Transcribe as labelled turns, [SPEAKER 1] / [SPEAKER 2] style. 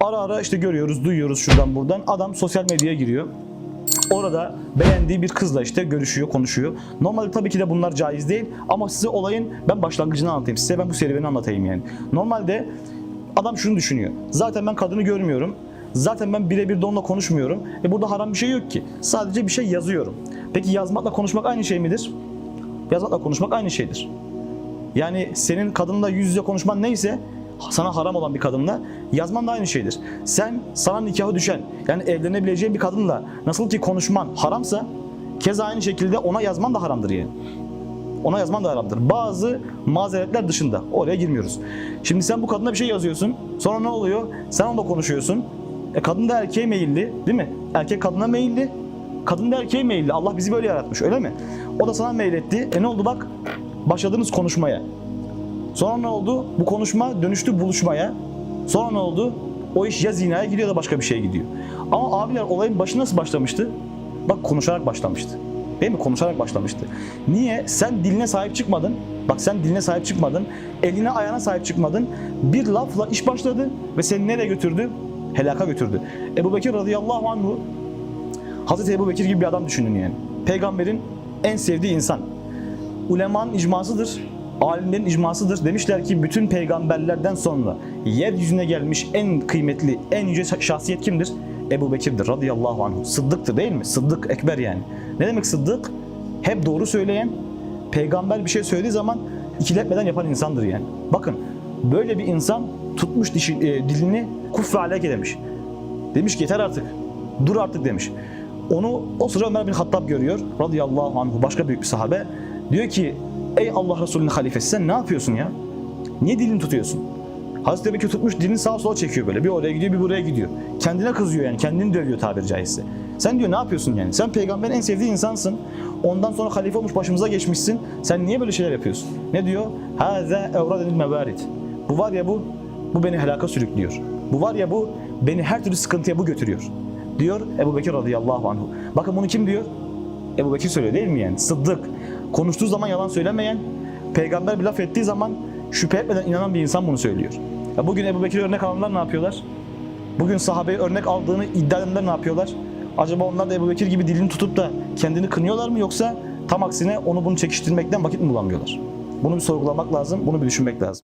[SPEAKER 1] Ara ara işte görüyoruz, duyuyoruz şuradan buradan. Adam sosyal medyaya giriyor. Orada beğendiği bir kızla işte görüşüyor, konuşuyor. Normalde tabii ki de bunlar caiz değil ama size olayın ben başlangıcını anlatayım size. Ben bu serüveni anlatayım yani. Normalde adam şunu düşünüyor. Zaten ben kadını görmüyorum. Zaten ben birebir de onunla konuşmuyorum. E burada haram bir şey yok ki. Sadece bir şey yazıyorum. Peki yazmakla konuşmak aynı şey midir? Yazmakla konuşmak aynı şeydir. Yani senin kadınla yüz yüze konuşman neyse sana haram olan bir kadınla yazman da aynı şeydir. Sen sana nikahı düşen yani evlenebileceğin bir kadınla nasıl ki konuşman haramsa keza aynı şekilde ona yazman da haramdır yani. Ona yazman da haramdır. Bazı mazeretler dışında. Oraya girmiyoruz. Şimdi sen bu kadına bir şey yazıyorsun. Sonra ne oluyor? Sen onunla konuşuyorsun. E kadın da erkeğe meyilli değil mi? Erkek kadına meyilli. Kadın da erkeğe meyilli. Allah bizi böyle yaratmış öyle mi? O da sana meyletti. E ne oldu bak? Başladınız konuşmaya. Sonra ne oldu? Bu konuşma dönüştü buluşmaya. Sonra ne oldu? O iş ya zinaya gidiyor da başka bir şeye gidiyor. Ama abiler olayın başı nasıl başlamıştı? Bak konuşarak başlamıştı. Değil mi? Konuşarak başlamıştı. Niye? Sen diline sahip çıkmadın. Bak sen diline sahip çıkmadın. Eline ayağına sahip çıkmadın. Bir lafla iş başladı ve seni nereye götürdü? Helaka götürdü. Ebu Bekir radıyallahu anhu Hazreti Ebu Bekir gibi bir adam düşünün yani. Peygamberin en sevdiği insan. Ulemanın icmasıdır. Alimlerin icmasıdır. Demişler ki bütün peygamberlerden sonra yeryüzüne gelmiş en kıymetli, en yüce şahsiyet kimdir? Ebu Bekir'dir radıyallahu anhu. Sıddıktır değil mi? Sıddık, ekber yani. Ne demek sıddık? Hep doğru söyleyen, peygamber bir şey söylediği zaman ikiletmeden yapan insandır yani. Bakın böyle bir insan tutmuş dişi, e, dilini kufre aleyke demiş. Demiş ki yeter artık. Dur artık demiş. Onu o sıra Ömer bin Hattab görüyor. Radıyallahu anhu başka büyük bir sahabe. Diyor ki ey Allah Resulü'nün halifesi sen ne yapıyorsun ya? Niye dilini tutuyorsun? Hazreti Bekir tutmuş dilini sağa sola çekiyor böyle. Bir oraya gidiyor bir buraya gidiyor. Kendine kızıyor yani. Kendini dövüyor tabiri caizse. Sen diyor ne yapıyorsun yani? Sen peygamberin en sevdiği insansın. Ondan sonra halife olmuş başımıza geçmişsin. Sen niye böyle şeyler yapıyorsun? Ne diyor? Haza evradenil mevarid. Bu var ya bu, bu beni helaka sürüklüyor. Bu var ya bu, beni her türlü sıkıntıya bu götürüyor. Diyor Ebu Bekir radıyallahu anhu. Bakın bunu kim diyor? Ebu Bekir söylüyor değil mi yani? Sıddık. Konuştuğu zaman yalan söylemeyen, peygamber bir laf ettiği zaman şüphe etmeden inanan bir insan bunu söylüyor. Ya bugün Ebu Bekir örnek alanlar ne yapıyorlar? Bugün sahabeyi örnek aldığını iddia edenler ne yapıyorlar? Acaba onlar da Ebu Bekir gibi dilini tutup da kendini kınıyorlar mı yoksa tam aksine onu bunu çekiştirmekten vakit mi bulamıyorlar? Bunu bir sorgulamak lazım, bunu bir düşünmek lazım.